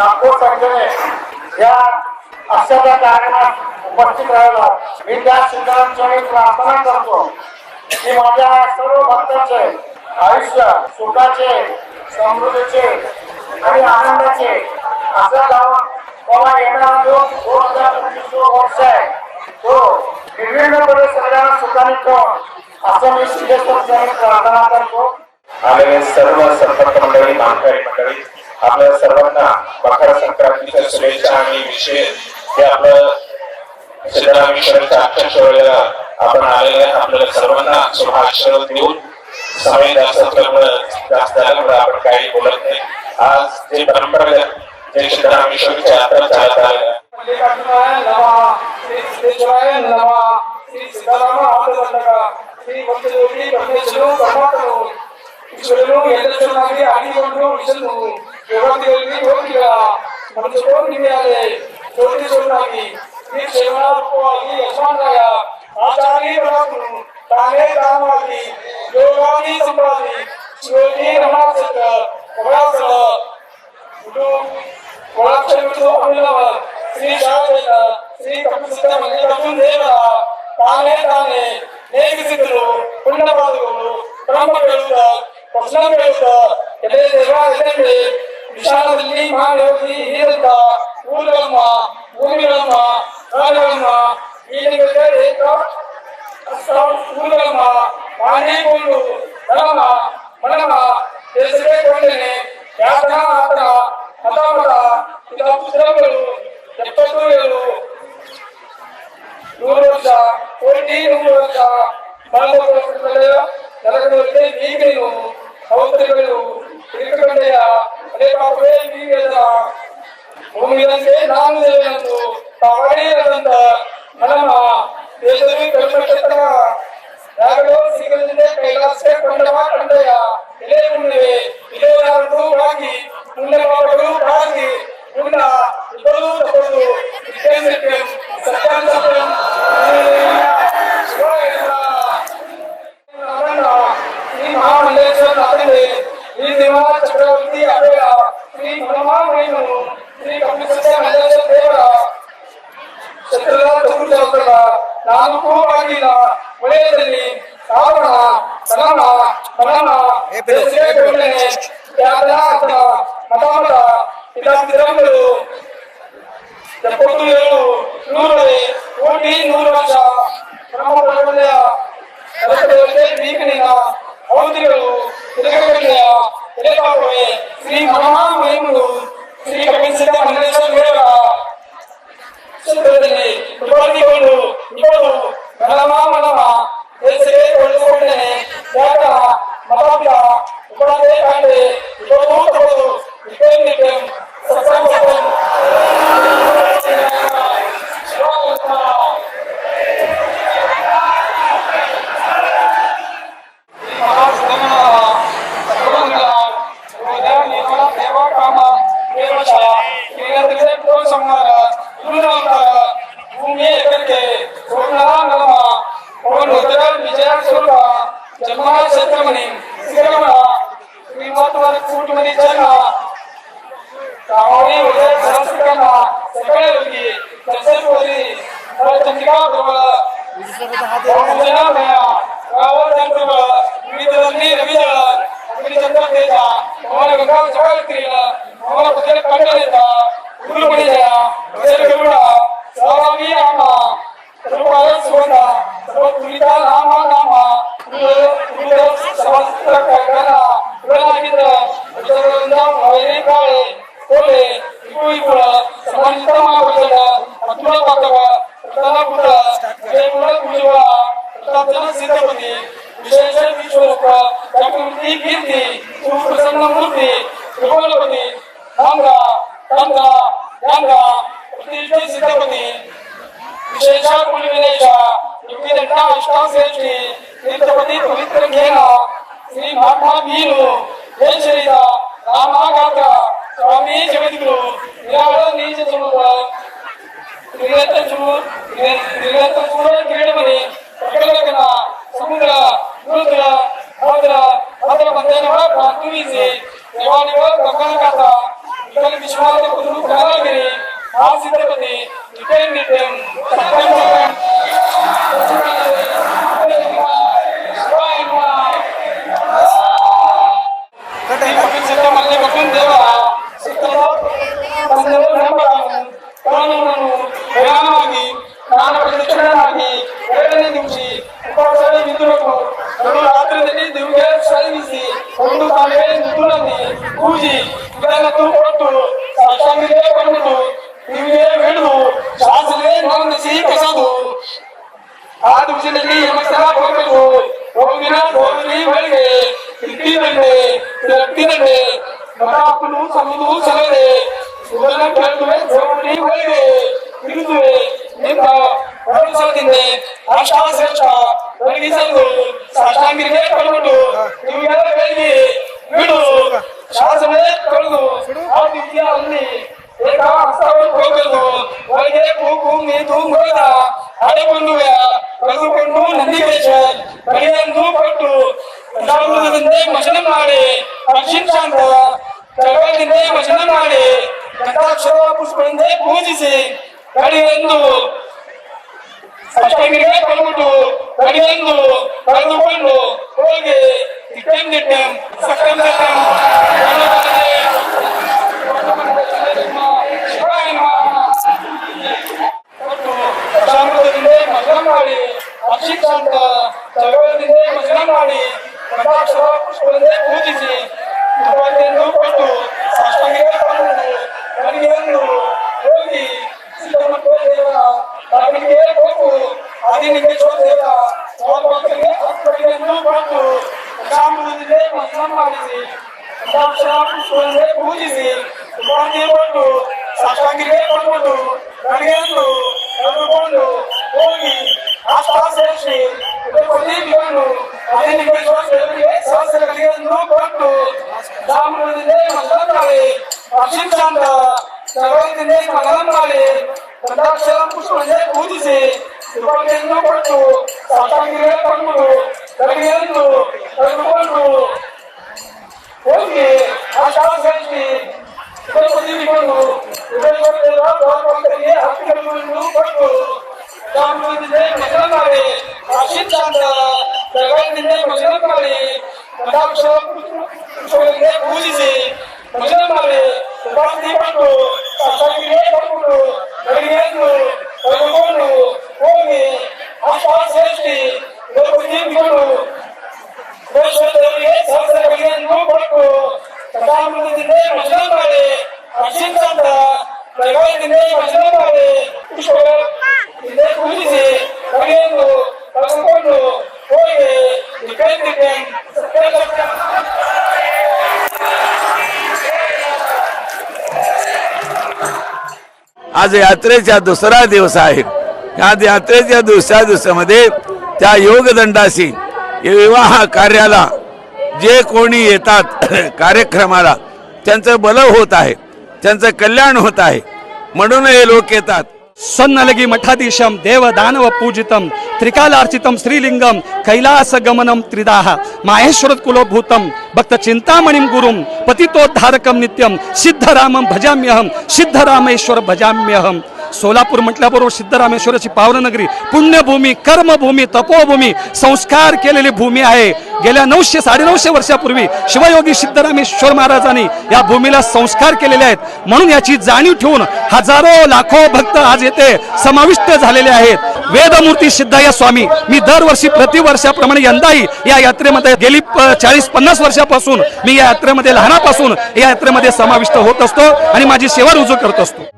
एवढा लाखो या अशा त्या कार्यक्रमात उपस्थित राहिलो. मी त्या सिद्धांची प्रार्थना करतो. की माझ्या सर्व भक्तांचे आयुष्य सुखाचे समृद्धीचे आणि आनंदाचे असं गाव बाबा येणारा जो दोन हजार पंचवीस वर्ष आहे तो निर्विघ्नपणे सगळ्यांना सुखाने ठेव असं मी सिद्धेश्वर प्रार्थना करतो. आलेले सर्व संपर्क मंडळी मानकरी मंडळी आपल्या सर्वांना मकर संक्रांतीच्या शुभेच्छा आणि विशेष हे आपलं सिद्धरामेश्वरांच्या अख्ख्या आपण आलेले आपल्याला सर्वांना शुभाक्षर देऊन समय जास्त असल्यामुळं जास्त झाल्यामुळे आपण काही बोलत नाही आज जे परंपरा जे सिद्धरामेश्वराची यात्रा चालत आलेल्या मल्लिकार्जुनाय योगादेवी योगिका म्हणजे कोण मिळाले कोणी सोडावी मी सेवनात पोहाली यशमान झाला आचारी बनवून ताने कामाली योगानी संभाली शिवजी रमासत वळासळ कुटू वळासळ विटू अमिलव श्री शारदेल श्री कपिसिद्ध म्हणजे अर्जुन देवला ತಾನೇ ತಾನೇ ನೇಮಿಸಿದ್ರು ಪುಣ್ಯವಾದಗಳು ಬ್ರಹ್ಮ ಬೆಳೆಯುತ್ತ ಪ್ರಶ್ನೆ ಬೆಳೆಯುತ್ತ ಎದೆ ದೇವ ಎದೆ విశాలవల్లి మాదేవి హేల్తా ఊరమ్మ ఊరమ్మ రాజమ్మ వీళ్ళకి ఏదో అస్సాం ఊరమ్మ మానేకొండు రమ్మ మనమ దేశ ನರಕದಲ್ಲಿ ಬೀಕನಿನ ಅವಧಿಗಳು ತಿರುಗಬೆಳೆಯ ಎಲೆಪಾಪುವೆ ಶ್ರೀ ಮಹಾಮಹಿಮನು ಶ್ರೀ ಕಪಿಸಿದ್ದ ಮಲ್ಲೇಶ್ವರ ದೇವರ ಚಿತ್ರದಲ್ಲಿ ಉಪಯೋಗಿಗಳು ಇಬ್ಬರು ಮನಮ ಮನಮ ದೇಶಕ್ಕೆ ಕೊಳ್ಳುಕೊಂಡನೆ ಯಾಕ ಮತಾಂತ ಉಪರಾಧೆ ಕಾಂಡೆ ಇಬ್ಬರು ತಗೊಳ್ಳು ಇಬ್ಬರಿಗೆ ಸತ್ಸಂಗ 감사합니다. విధంగా ప్రతి ఇంటి సిద్ధపడి విశేషాలు పులివినేష ఇవ్వదంట ఇష్టం శ్రేష్ఠి తీర్థపతి పవిత్ర కేన శ్రీ మహాత్మా మీరు ఏ శరీర రామాగాత స్వామి జగతిగురు నిరాడ నీచ చూడ నిరేత చూ నిరేత చూడ క్రీడమని ప్రకటన సముద్ర గురుద్ర భద్ర భద్ర మధ్యాహ్నం ప్రాంతం ఇసి దేవాలయ గంగా కథ ఇటువంటి విశ్వాలను కుదురు కావాలని ఆశించమని ఇదే ಬಳಿಗೆ ಇಟ್ಟಿ ಬಂಡೆ ಗಟ್ಟಿ ಸಮುದು ಸಲರೆ ಸುವರ್ಣ ಜೋಡಿ ಬಳಿಗೆ ಹಿಡಿದುವೆ ನಿಮ್ಮ ಭರವಸೆಯಿಂದೆ ಆಶಾ ಶ್ರೇಷ್ಠ ಬೆಳಗಿಸಲು ಸಾಷ್ಟಾಂಗಿರಿಗೆ ಕಳುಬಿಡು ನಿಮಗೆಲ್ಲ ಬೆಳಿ ಬಿಡು, ಶಾಸನ ಕಳೆದು, ಆ ರೀತಿಯ ಅಲ್ಲಿ ಏಕ ಹಸ್ತವನ್ನು ಹೋಗಲು ಒಳಗೆ ಕೂಗು ಮೀದು ಮುಗಿದ ಅಡೆಕೊಂಡುವೆ ಕಳೆದುಕೊಂಡು ನಂದಿವೇಶ ಕೈಯನ್ನು ಕೊಟ್ಟು ಪಂಚಾಮೃತದಿಂದ ಮಶನ ಮಾಡಿ ಪಕ್ಷಿ ಶಾಂತ ಜಗತ್ತಿಂದ ಮಶನ ಮಾಡಿ ಗಂಧಾಕ್ಷರ ಪುಷ್ಪದಿಂದ ಪೂಜಿಸಿ ಕಡೆಯೆಂದು ಅಷ್ಟಮಿಗೆ ಕೊಡ್ಬಿಟ್ಟು ಕಡೆಯೆಂದು ಕಳೆದುಕೊಂಡು ಹೋಗಿ ದಿಟ್ಟಂ ಸಕ್ಕಂ ಸಕ್ಕಂ ಸಾಮ್ರಾಜ್ಯದಿಂದ ಮಜಾ ಮಾಡಿ ಅಶಿಕ್ಷಾಂತ ಜಗಳದಿಂದ ಮಜನ ಮಾಡಿ ಕಟಾಕ್ಷರ ಪುಷ್ಪದಂತೆ ಪೂಜಿಸಿ. ದುಬಾರಿಯನ್ನು ಕೊಟ್ಟು ಸಾಷ್ಟಾಂಗಿಕ ಕಾಣಲು ನನಗೆ ಪಟ್ಟು ಸಾಕಾಗಿರೇ ತಂದು ಕರೆಯಲು ತಂದುಕೊಂಡು ಹೋಗಿ ಆ ಶಾಲೆಯಲ್ಲಿ ಇದನ್ನು ತೀರಿಕೊಂಡು ಇದರಿಂದ ಕೊಟ್ಟು ನಾನು ಇದನ್ನೇ ಮಜಲ ಮಾಡಿ ಆ ಸಿದ್ಧಾಂತ ಜಗತ್ತಿನಿಂದ ಮಜಲ ಮಾಡಿ ಕಟಾಕ್ಷಗಳಿಗೆ ಪೂಜಿಸಿ ಮಜಲ ಹೋಗಿ ಆಶ್ವಾಸಿಸಿ ಪ್ರದೀಪಗಳು ದೇಶದವರಿಗೆ ಸಹಸ್ರಗಳನ್ನು ಕೊಟ್ಟು ಕಥಾಮೃತದಿಂದ ಮಜನ ಮಾಡಿ ಅಕ್ಷಿಂತ ಜಗತ್ತಿಂದ ಮಜನ ಮಾಡಿ ಪುಷ್ಪ ಹಿಂದೆ ಪೂಜಿಸಿ ಕಡೆಯನ್ನು ಕಳೆದುಕೊಂಡು ಹೋಗಿ ನಿಕಟಿಗೆ आज यात्रेचा दुसरा दिवस आहे या यात्रेच्या दुसऱ्या दिवसामध्ये त्या योगदंडाशी विवाह कार्याला जे कोणी येतात कार्यक्रमाला त्यांचं बलं होत आहे त्यांचं कल्याण होत आहे म्हणून हे लोक येतात. सन्नलगी मठाधीशम देव दानव पूजितम त्रिकालार्चितम श्रीलिंगम कैलास गमनम त्रिदाह माहेश्वर कुलभूतम भक्त चिंतामणी गुरुम पतितोद्धारकम नित्यम सिद्धरामम भजाम्यहम सिद्धरामेश्वर भजाम्यहम सोलापूर म्हटल्याबरोबर सिद्धरामेश्वराची पावननगरी पुण्यभूमी कर्मभूमी तपोभूमी संस्कार केलेली भूमी आहे. गेल्या नऊशे साडेनऊशे वर्षापूर्वी शिवयोगी सिद्धरामेश्वर महाराजांनी या भूमीला संस्कार केलेले आहेत. म्हणून याची जाणीव ठेवून हजारो लाखो भक्त आज येथे समाविष्ट झालेले आहेत. वेदमूर्ती सिद्धय्या स्वामी मी दरवर्षी प्रतिवर्षाप्रमाणे यंदाही या यात्रेमध्ये गेली चाळीस पन्नास वर्षापासून मी या यात्रेमध्ये लहानापासून या यात्रेमध्ये समाविष्ट होत असतो आणि माझी सेवा रुजू करत असतो.